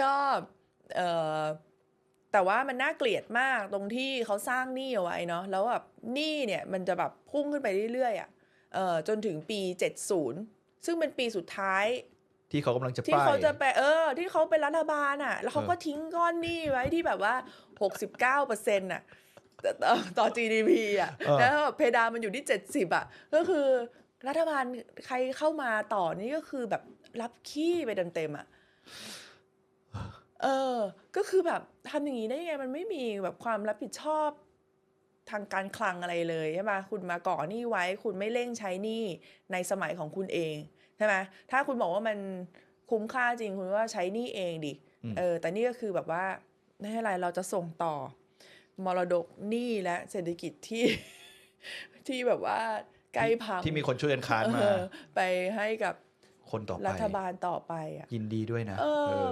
ก็เออแต่ว่ามันน่าเกลียดมากตรงที่เขาสร้างหนี้เอาไว้เนาะแล้วแบบหนี้เนี่ยมันจะแบบพุ่งขึ้นไปเรื่อยๆอะเออจนถึงปี 70 ซึ่งเป็นปีสุดท้าย ที่เขากำลังจะที่ป้ายเขาจะไปเออ ที่เขาเป็นรัฐบาลอะ แล้วเขาเออก็ทิ้งก้อนหนี้ไว้ที่แบบว่า 69เปอร์เซ็นต์อะต่อต่อ GDP อะเออแล้วเพดานมันอยู่ที่ 70 อะ ก็คือรัฐบาลใครเข้ามาต่อนี่ก็คือแบบรับขี้ไปเต็มๆอะ เออ ก็คือแบบทำอย่างนี้ได้ยังไงมันไม่มีแบบความรับผิดชอบทางการคลังอะไรเลยใช่ไหมคุณมาก่อหนี้ไว้ คุณไม่เร่งใช้หนี้ในสมัยของคุณเองใช่ไหมถ้าคุณบอกว่ามันคุ้มค่าจริงคุณว่าใช้หนี้เองดิอืมเออ แต่นี่ก็คือแบบว่าไม่เป็นไรเราจะส่งต่อ มรดกหนี้และเศรษฐกิจที่ที่แบบว่าใกล้พังที่มีคนช่วยกันค้านมาเออไปให้กับคนต่อไปรัฐบาลต่อไปอะยินดีด้วยนะเออเออ